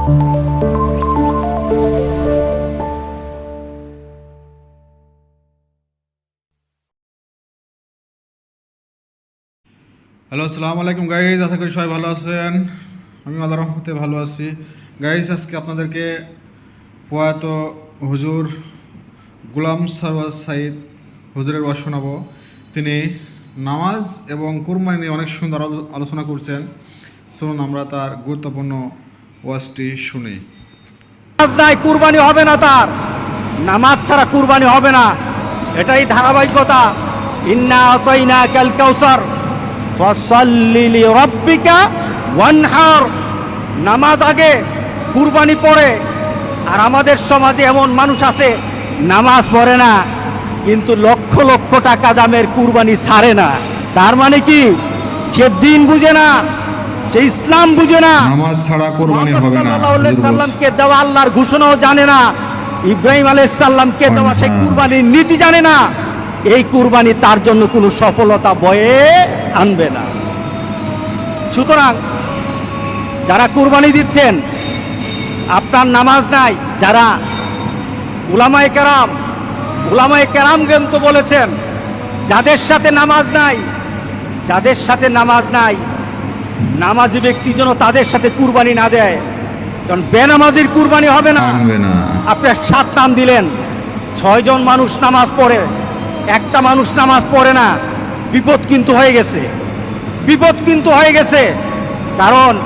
Hello, আসসালামু আলাইকুম guys আশা করি সবাই ভালো আছেন। আমি আল্লাহ রহমতে ভালো আছি। গাইজ আজকে আপনাদেরকে প্রয়াত হুজুর গুলাম সারওয়াজ সাইদ হুজুরের ওয়াজ শোনাবো। তিনি নামাজ এবং কুরবানি নিয়ে অনেক সুন্দর আলোচনা করছেন। শুনুন আমরা তার গুরুত্বপূর্ণ ওয়াজটি শুনি। নামাজ নাই, কুরবানি হবে না তার। নামাজ ছাড়া কুরবানি হবে না। এটাই ধারাবাহিকতা। ইন্না অতইনা কাল কাউসার। ফসল্লি লিরাব্বিকা ওয়ানহার। নামাজ আগে, কুরবানি পড়ে আর আমাদের সমাজে এমন মানুষ আছে, নামাজ পড়ে না, কিন্তু লক্ষ লক্ষ টাকা দামের কুরবানি ছাড়ে না। তার মানে কি? সে দিন বুঝে না সে ইসলাম বুঝে না নামাজ ছাড়া কোরবানি হবে না। সাল্লামকে দেওয়া আল্লাহর ঘোষণাও জানে না ইব্রাহিম আলাইহিস সাল্লামকে দেওয়া সেই হ্যাঁ। কুরবানির নীতি জানে না এই কুরবানি তার জন্য কোনো সফলতা বয়ে আনবে না সুতরাং যারা কুরবানি দিচ্ছেন আপনার নামাজ নাই যারা উলামায়ে কেরাম উলামায়ে কেরাম কিন্তু বলেছেন যাদের সাথে নামাজ নাই যাদের সাথে নামাজ নাই নামাজি ব্যক্তি যেন তাদের সাথে কুরবানি না দেয়। কারণ বেনামাজির কুরবানি হবে না। আপনার সাত নাম দিলেন। ছয়জন মানুষ নামাজ পড়ে। একটা মানুষ নামাজ পড়ে না। বিপদ কিন্তু হয়ে গেছে। বিপদ কিন্তু হয়ে গেছে। কারণ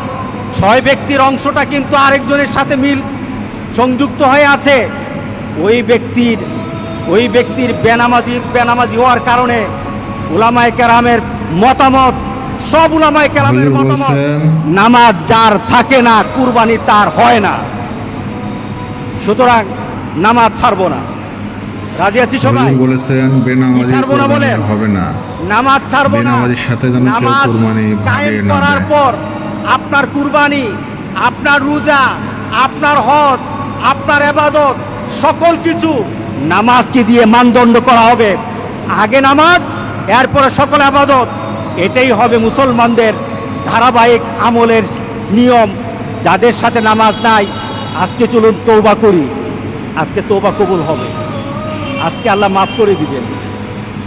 ছয় ব্যক্তির অংশটা কিন্তু আরেকজনের সাথে মিল সংযুক্ত হয়ে আছে। ওই ব্যক্তির ওই ব্যক্তির বেনামাজি বেনামাজি হওয়ার কারণে উলামায়ে কেরামের মতামত সব উলামায়ে কেরামের মতামত। নামাজ যার থাকে না কুরবানি তার হয় না। সুতরাং নামাজ ছাড়বো না। রাজি আছি সবাই? বলেছেন বেনামাজি ছাড়বো না বলেন? হবে না। নামাজ ছাড়বো না। বেনামাজির সাথে যেন নামাজ কুরবানি কায়েম করার পর আপনার কুরবানি আপনার রোজা আপনার হজ আপনার এবাদত সকল কিছু নামাজকে দিয়ে মানদণ্ড করা হবে। আগে নামাজ এরপরে সকল আবাদত। এটাই হবে মুসলমানদের ধারাবাহিক আমলের নিয়ম। যাদের সাথে নামাজ নাই আজকে চলুন তৌবা করি। আজকে তৌবা কবুল হবে। আজকে আল্লাহ মাফ করে দিবেন।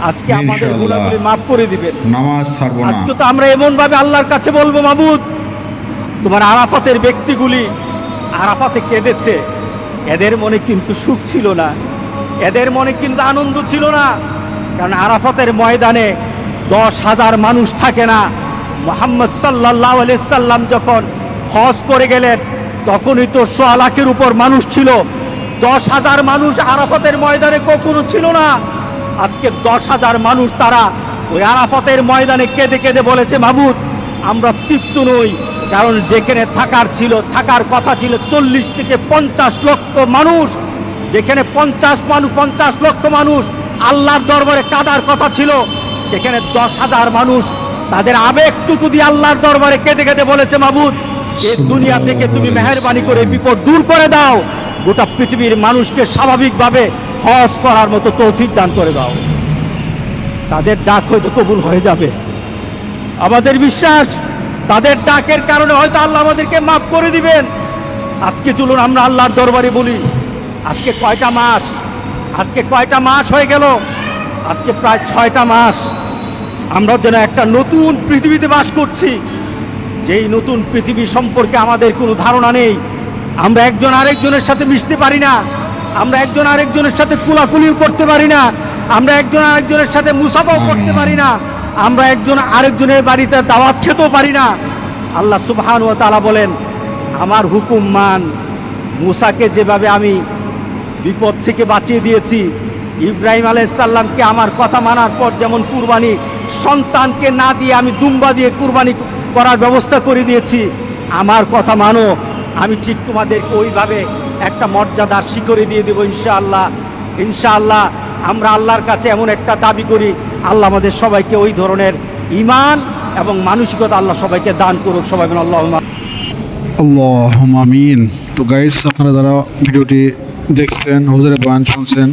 আজকে আমাদের। গুণাগুলি মাফ করে দিবেন। নামাজ ছাড়বো না। আজকে তো আমরা এমন ভাবে আল্লাহর কাছে বলব মাবুদ তোমার আরাফাতের ব্যক্তিগুলি আরাফাতে কেঁদেছে। এদের মনে কিন্তু সুখ ছিল না। এদের মনে কিন্তু আনন্দ ছিল না। কারণ আরাফাতের ময়দানে দশ হাজার মানুষ থাকে না। মোহাম্মদ সাল্লাহ সাল্লাম যখন হজ করে গেলেন, তখনই তো সোয়া উপর মানুষ ছিল। দশ হাজার মানুষ আরাফতের ময়দানে কখনো ছিল না। আজকে দশ হাজার মানুষ তারা ওই আরাফতের ময়দানে কেঁদে কেঁদে বলেছে, মাবুদ, আমরা তৃপ্ত নই, কারণ যেখানে থাকার ছিল, থাকার কথা ছিল চল্লিশ থেকে পঞ্চাশ লক্ষ মানুষ। যেখানে পঞ্চাশ মানুষ পঞ্চাশ লক্ষ মানুষ, আল্লাহর দরবারে কাদার কথা ছিল। সেখানে দশ হাজার মানুষ। তাদের আবেগটুকু দিয়ে আল্লাহর দরবারে কেঁদে কেঁদে বলেছে মাবুদ এ দুনিয়া থেকে তুমি মেহরবানি করে বিপদ দূর করে দাও। গোটা পৃথিবীর মানুষকে স্বাভাবিকভাবে হজ করার মতো তৌফিক দান করে দাও। তাদের ডাক হয়তো কবুল হয়ে যাবে। আমাদের বিশ্বাস তাদের ডাকের কারণে হয়তো আল্লাহ আমাদেরকে মাফ করে দিবেন। আজকে চলুন আমরা আল্লাহর দরবারে বলি আজকে কয়টা মাস? আজকে কয়টা মাস হয়ে গেল? আজকে প্রায় ছয়টা মাস আমরা যেন একটা নতুন পৃথিবীতে বাস করছি। যেই নতুন পৃথিবী সম্পর্কে আমাদের কোনো ধারণা নেই। আমরা একজন আরেকজনের সাথে মিশতে পারি না। আমরা একজন আরেকজনের সাথে কুলাকুলিও করতে পারি না। আমরা একজন আরেকজনের সাথে মুসাফাও করতে পারি না। আমরা একজন আরেকজনের বাড়িতে দাওয়াত খেতেও পারি না। আল্লাহ সুবহান ও তালা বলেন, আমার হুকুম মান মুসাকে যেভাবে আমি বিপদ থেকে বাঁচিয়ে দিয়েছি ইব্রাহিম আলাইসাল্লামকে আমার কথা মানার পর যেমন কুরবানি সন্তানকে না দিয়ে আমি দুম্বা দিয়ে কুরবানি করার ব্যবস্থা করে দিয়েছি, আমার কথা মানো। আমি ঠিক তোমাদেরকে ওইভাবে একটা মর্যাদার শিখরে দিয়ে দেবো ইনশাআল্লাহ। ইনশাআল্লাহ আমরা আল্লাহর কাছে এমন একটা দাবি করি, আল্লাহ আমাদের সবাইকে ওই ধরনের ইমান এবং মানসিকতা আল্লাহ সবাইকে দান করুক। সবাই আল্লাহ আল্লাহ আমিন। তো গাইস আপনারা যারা ভিডিওটি দেখছেন, হুজুরের বয়ান শুনছেন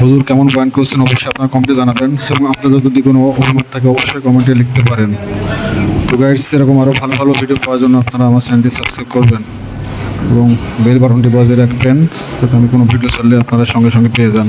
হুজুর কেমন পয়েন্ট করছেন অবশ্যই আপনার কমেন্টে জানাবেন এবং আপনাদের যদি কোনো অভিমত থাকে অবশ্যই কমেন্টে লিখতে পারেন। তো গাইডস এরকম আরও ভালো ভালো ভিডিও পাওয়ার জন্য আপনারা আমার চ্যানেলটি সাবস্ক্রাইব করবেন এবং বেল বাটনটি বাজিয়ে রাখবেন যাতে আমি কোনো ভিডিও চললে আপনারা সঙ্গে সঙ্গে পেয়ে যান।